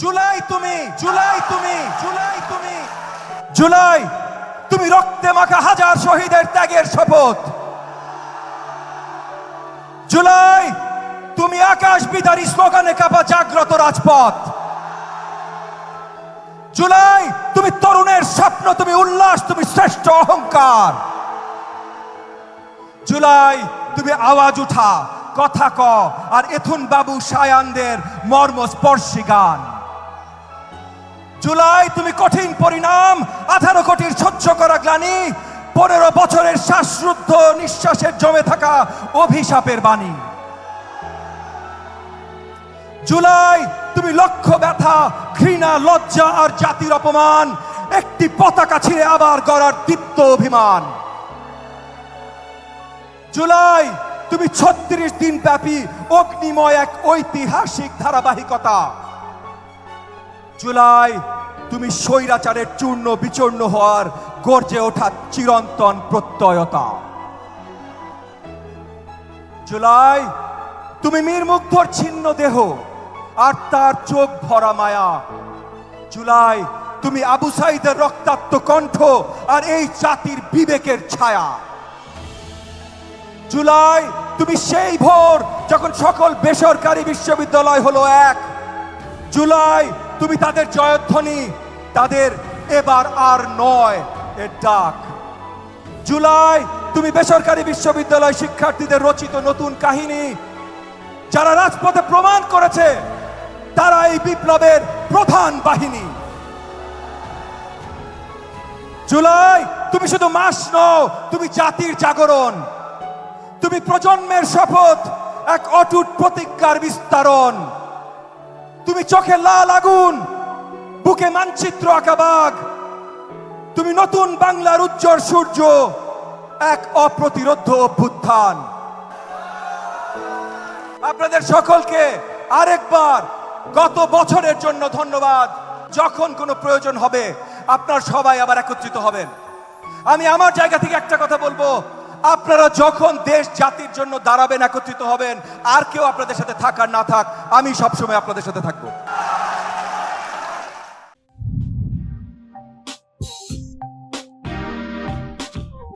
জুলাই তুমি জুলাই তুমি জুলাই তুমি জুলাই তুমি রক্তে মাখা হাজার শহীদের ত্যাগের শপথ। জুলাই তুমি আকাশ বিদারী স্লোগানে কাপা জাগ্রত রাজপথ। জুলাই তুমি তরুণের স্বপ্ন, তুমি উল্লাস, তুমি শ্রেষ্ঠ অহংকার। জুলাই তুমি আওয়াজ উঠা, কথা ক, আর এথুন বাবু সায়ানদের মর্মস্পর্শী গান। জুলাই, তুমি কঠিন পরিণাম, আঠারো কোটির সহ্য করা গ্লানি, পনেরো বছরের শ্বাসরুদ্ধ নিঃশ্বাসের জমে থাকা অভিশাপের বাণী। জুলাই, তুমি লক্ষ্য ব্যথা, ঘৃণা, লজ্জা আর জাতির অপমান, একটি পতাকা ছিঁড়ে আবার গড়ার দীপ্ত অভিমান। জুলাই, তুমি ছত্রিশ দিন ব্যাপী অগ্নিময় এক ঐতিহাসিক ধারাবাহিকতা। জুলাই, তুমি স্বৈরাচারের চূর্ণ বিচূর্ণ হওয়ার গর্জে ওঠা চিরন্তন প্রত্যয়তা। জুলাই, তুমি মীর মুগ্ধর ছিন্ন দেহ আর তার চোখ ভরা মায়া। জুলাই, তুমি আবু সাইদের রক্তাক্ত কণ্ঠ আর এই জাতির বিবেকের ছায়া। জুলাই, তুমি সেই ভোর যখন সকল বেসরকারি বিশ্ববিদ্যালয় হলো এক। জুলাই তুমি তাদের জয়ধ্বনি, তাদের এবার আর নয় এর ডাক। জুলাই, তুমি বেসরকারি বিশ্ববিদ্যালয় শিক্ষার্থীদের রচিত নতুন কাহিনী, যারা রাজপথে প্রমাণ করেছে, তারা এই বিপ্লবের প্রধান বাহিনী। জুলাই, তুমি শুধু মাস নও, তুমি জাতির জাগরণ। তুমি প্রজন্মের শপথ, এক অটুট প্রতিজ্ঞার বিস্তারণ। তুমি চোখে লাল আগুন, বুকে মানচিত্র আঁকা বাঘ। তুমি নতুন বাংলার উজ্জ্বল সূর্য, এক অপ্রতিরোধ অভ্যুত্থান। আপনাদের সকলকে আরেকবার গত বছরের জন্য ধন্যবাদ। যখন কোনো প্রয়োজন হবে, আপনার সবাই আবার একত্রিত হবেন। আমি আমার জায়গা থেকে একটা কথা বলব। আপনারা যখন দেশ জাতির জন্য দাঁড়াবেন, একত্রিত হবেন, আর কেউ আপনাদের সাথে থাকার না থাক, আমি সবসময় আপনাদের সাথে থাকব।